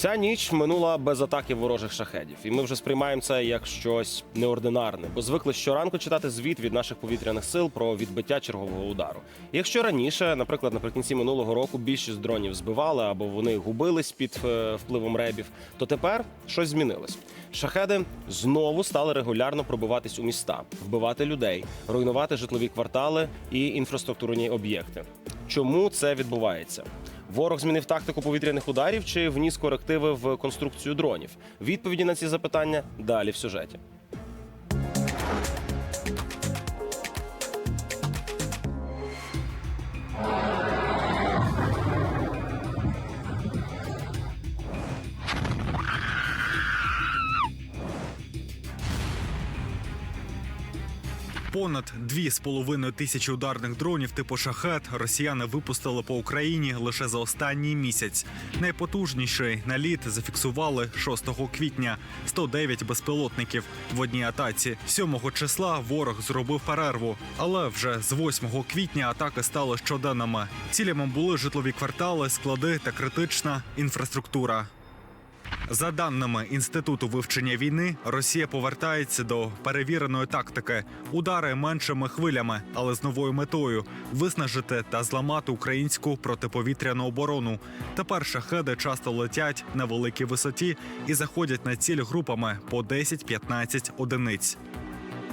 Ця ніч минула без атаки ворожих шахедів, і ми вже сприймаємо це як щось неординарне, бо звикли щоранку читати звіт від наших повітряних сил про відбиття чергового удару. Якщо раніше, наприклад, наприкінці минулого року більшість дронів збивали або вони губились під е, впливом ребів, то тепер щось змінилось. Шахеди знову стали регулярно пробиватись у міста, вбивати людей, руйнувати житлові квартали і інфраструктурні об'єкти. Чому це відбувається? Ворог змінив тактику повітряних ударів чи вніс корективи в конструкцію дронів? Відповіді на ці запитання далі в сюжеті. Понад дві з половиною тисячі ударних дронів типу шахет росіяни випустили по Україні лише за останній місяць. Найпотужніший наліт зафіксували 6 квітня. 109 безпілотників в одній атаці. 7 числа ворог зробив перерву, але вже з 8 квітня атаки стали щоденними. Цілями були житлові квартали, склади та критична інфраструктура. За даними інституту вивчення війни, Росія повертається до перевіреної тактики: удари меншими хвилями, але з новою метою виснажити та зламати українську протиповітряну оборону. Тепер шахеди часто летять на великій висоті і заходять на ціль групами по 10-15 одиниць.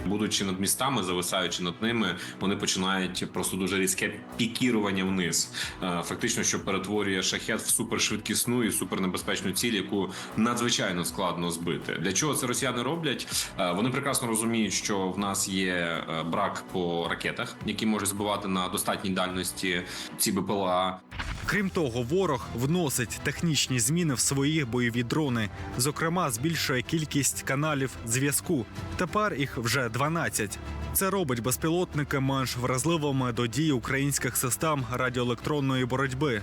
Будучи над містами, зависаючи над ними, вони починають просто дуже різке пікірування вниз. Е, Фактично, що перетворює шахет в супершвидкісну і супернебезпечну ціль, яку надзвичайно складно збити. Для чого це росіяни роблять? Е, Вони прекрасно розуміють, що в нас є е, брак по ракетах, які можуть збивати на достатній дальності ці БПЛА. Крім того, ворог вносить технічні зміни в свої бойові дрони. Зокрема, збільшує кількість каналів зв'язку. Тепер їх вже 12. Це робить безпілотники менш вразливими до дії українських систем радіоелектронної боротьби.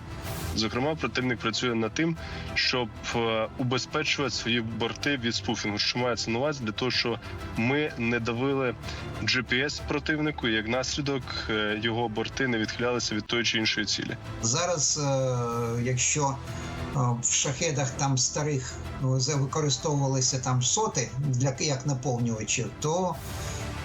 Зокрема, противник працює над тим, щоб е, убезпечувати свої борти від спуфінгу. Що мається на увазі для того, що ми не давили GPS противнику, і як наслідок е, його борти не відхилялися від тої чи іншої цілі. Зараз, е, якщо в шахедах там старих використовувалися там соти для як наповнювачів, то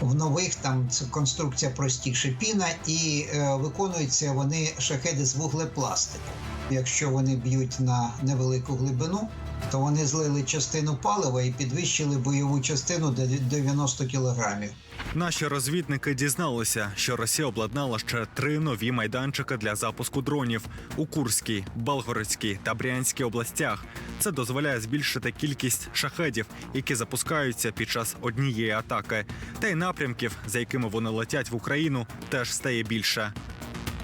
в нових там конструкція простіше піна і е, виконуються вони шахеди з вуглепластику. Якщо вони б'ють на невелику глибину, то вони злили частину палива і підвищили бойову частину до 90 кілограмів. Наші розвідники дізналися, що Росія обладнала ще три нові майданчики для запуску дронів у Курській, Белгородській та Брянській областях. Це дозволяє збільшити кількість шахедів, які запускаються під час однієї атаки. Та й напрямків, за якими вони летять в Україну, теж стає більше.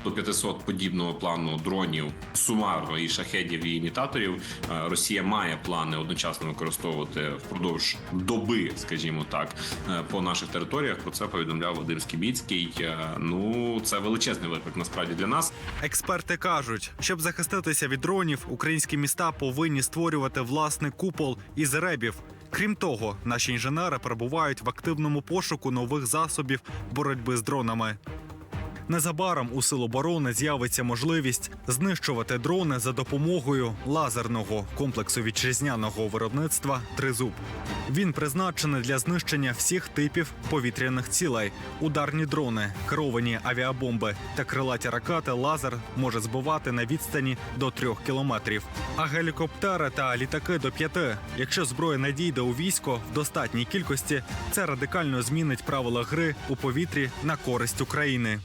До 500 подібного плану дронів сумарно і шахедів і імітаторів. Е, Росія має плани одночасно використовувати впродовж доби, скажімо так, е, по наших територіях. Про це повідомляв Вадим Скібіцький. Е, Ну це величезний виклик насправді для нас. Експерти кажуть, щоб захиститися від дронів, українські міста повинні створювати власний купол із ребів. Крім того, наші інженери перебувають в активному пошуку нових засобів боротьби з дронами. Незабаром у сил оборони з'явиться можливість знищувати дрони за допомогою лазерного комплексу вітчизняного виробництва Тризуб. Він призначений для знищення всіх типів повітряних цілей. Ударні дрони, керовані авіабомби та крилаті ракети лазер може збивати на відстані до трьох кілометрів. А гелікоптери та літаки до п'яти. Якщо зброя надійде у військо в достатній кількості, це радикально змінить правила гри у повітрі на користь України.